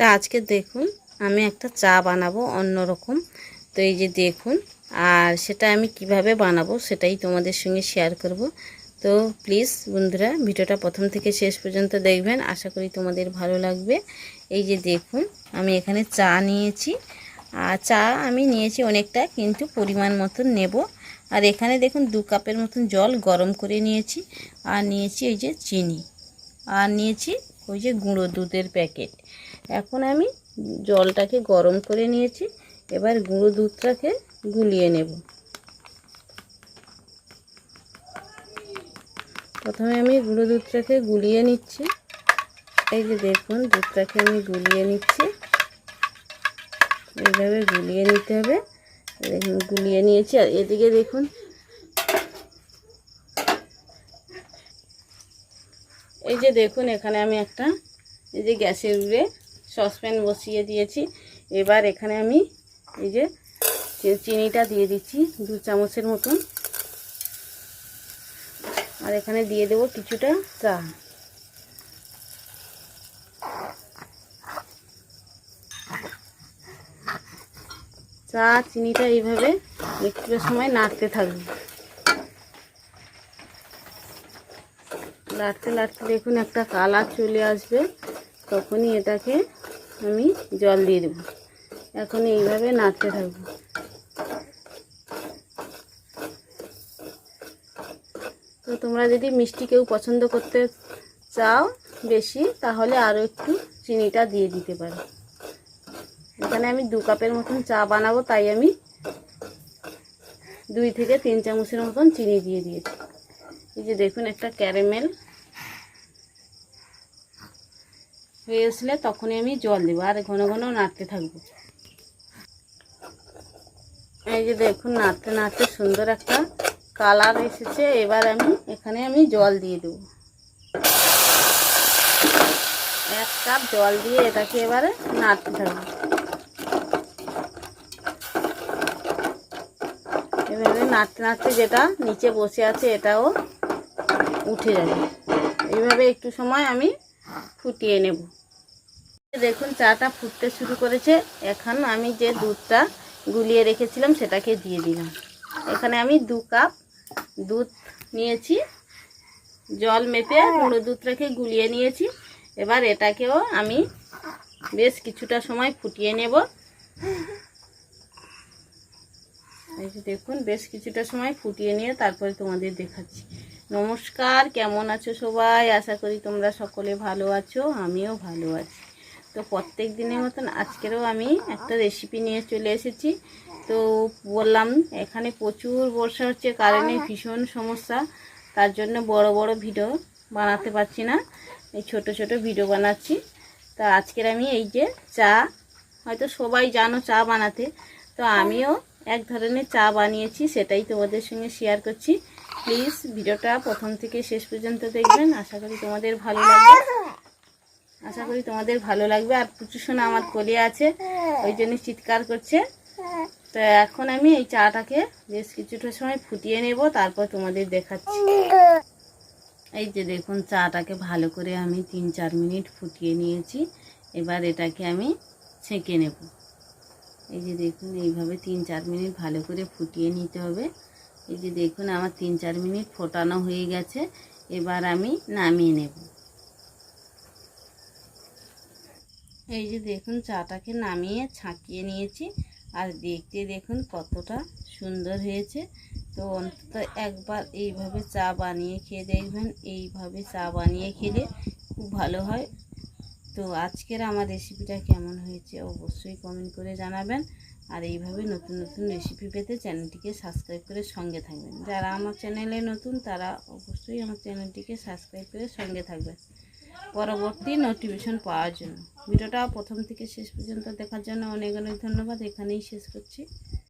তা আজকে দেখুন, আমি একটা চা বানাবো অন্যরকম। তো এই যে দেখুন, আর সেটা আমি কীভাবে বানাবো সেটাই তোমাদের সঙ্গে শেয়ার করব। তো প্লিজ বন্ধুরা, ভিডিওটা প্রথম থেকে শেষ পর্যন্ত দেখবেন, আশা করি তোমাদের ভালো লাগবে। এই যে দেখুন, আমি এখানে চা নিয়েছি। আর চা আমি নিয়েছি অনেকটা, কিন্তু পরিমাণ মতন নেব। আর এখানে দেখুন, দু কাপের মতন জল গরম করে নিয়েছি। আর নিয়েছি ওই যে চিনি। আর নিয়েছি ওই যে গুঁড়ো দুধের প্যাকেট। এখন আমি জলটাকে গরম করে নিয়েছি, এবার গুঁড়ো দুধটাকে গুলিয়ে নেব। প্রথমে আমি গুঁড়ো দুধটাকে গুলিয়ে নিচ্ছি। এই যে দেখুন, দুধটাকে আমি গুলিয়ে নিচ্ছি। এইভাবে গুলিয়ে নিতে হবে। দেখুন, গুলিয়ে নিয়েছি। আর এদিকে দেখুন, এই যে দেখুন, এখানে আমি একটা, এই যে গ্যাসের উড়ে সসপ্যান বসিয়ে দিয়েছি। এবার এখানে আমি এই যে চিনিটা দিয়ে দিচ্ছি, দু চামচের মতন। আর এখানে দিয়ে দেবো কিছুটা চা। চা, চিনিটা এইভাবে একটু সময় নাড়তে থাকবে। লাড়তে লাড়তে দেখুন একটা কালার চলে আসবে। তখনই এটাকে আমি জল দিয়ে দেবো। এখন এইভাবে নাড়তে থাকব। তো তোমরা যদি মিষ্টি কেউ পছন্দ করতে চাও বেশি, তাহলে আরও একটু চিনিটা দিয়ে দিতে পারো। এখানে আমি দু কাপের মতন চা বানাবো, তাই আমি দুই থেকে তিন চামচের মতন চিনি দিয়ে দিয়েছি। এই যে দেখুন, একটা ক্যারামেল হয়ে আসলে তখনই আমি জল দেবো আর ঘন ঘন নাড়তে থাকব। এই যে দেখুন, নাড়তে নাড়তে সুন্দর একটা কালার এসেছে। এবার আমি এখানে আমি জল দিয়ে দেবো। এক কাপ জল দিয়ে এটাকে এবারে নাড়তে থাকব। এভাবে নাড়তে নাড়তে যেটা নিচে বসে আছে, এটাও উঠে যাবে। এইভাবে একটু সময় আমি ফুটিয়ে নেব। দেখুন, চাটা ফুটতে শুরু করেছে। এখন আমি যে দুধটা গুলিয়ে রেখেছিলাম, সেটাকে দিয়ে দিলাম। এখানে আমি দু কাপ দুধ নিয়েছি। জল মেপে গুঁড়ো দুধটাকে গুলিয়ে নিয়েছি। এবার এটাকেও আমি বেশ কিছুটা সময় ফুটিয়ে নেব। দেখুন, বেশ কিছুটা সময় ফুটিয়ে নিয়ে তারপরে তোমাদের দেখাচ্ছি। নমস্কার, কেমন আছো সবাই? আশা করি তোমরা সকলে ভালো আছো, আমিও ভালো আছি। তো প্রত্যেক দিনের মতন আজকেরও আমি একটা রেসিপি নিয়ে চলে এসেছি। তো বললাম, এখানে প্রচুর বর্ষা হচ্ছে কারেন্টে ভীষণ সমস্যা। তার জন্য বড় বড় ভিডিও বানাতে পারছি না। এই ছোট ছোট ভিডিও বানাচ্ছি। তা আজকের আমি এই যে চা, হয়তো সবাই জানো চা বানাতে। তো আমিও এক ধরনের চা বানিয়েছি, সেটাই তোমাদের সঙ্গে শেয়ার করছি। প্লিজ ভিডিওটা প্রথম থেকে শেষ পর্যন্ত দেখবেন। আশা করি তোমাদের ভালো লাগবে। আশা করি তোমাদের ভালো লাগবে। আর প্রচুর সোনা আমার কোলে আছে, ওই জন্য চিৎকার করছে। তো এখন আমি এই চাটাকে বেশ কিছুটা সময় ফুটিয়ে নেব, তারপর তোমাদের দেখাচ্ছি। এই যে দেখুন, চাটাকে ভালো করে আমি তিন চার মিনিট ফুটিয়ে নিয়েছি। এবার এটাকে আমি ছেঁকে নেব। এই যে দেখুন, এইভাবে তিন চার মিনিট ভালো করে ফুটিয়ে নিতে হবে। এই যে দেখুন, আমার তিন চার মিনিট ফোটানো হয়ে গেছে। এবার আমি নামিয়ে নেব। এই যে দেখুন চাটাকে নামিয়ে ছাঁকিয়ে নিয়েছি আর দেখতে দেখুন কতটা সুন্দর হয়েছে। তো অন্তত একবার এইভাবে চা বানিয়ে খেয়ে দেখবেন, এইভাবে চা বানিয়ে খেলে খুব ভালো হয়। তো আজকের আমার রেসিপিটা কেমন হয়েছে অবশ্যই কমেন্ট করে জানাবেন। আর এইভাবে নতুন নতুন রেসিপি পেতে চ্যানেলটিকে সাবস্ক্রাইব করে সঙ্গে থাকবেন। যারা আমার চ্যানেলে নতুন তারা অবশ্যই আমার চ্যানেলটিকে সাবস্ক্রাইব করে সঙ্গে থাকবেন। পরবর্তী নোটিফিকেশন পাওয়ার জন্য। ভিডিওটা প্রথম থেকে শেষ পর্যন্ত দেখার জন্য অনেক অনেক ধন্যবাদ। এখানেই শেষ করছি।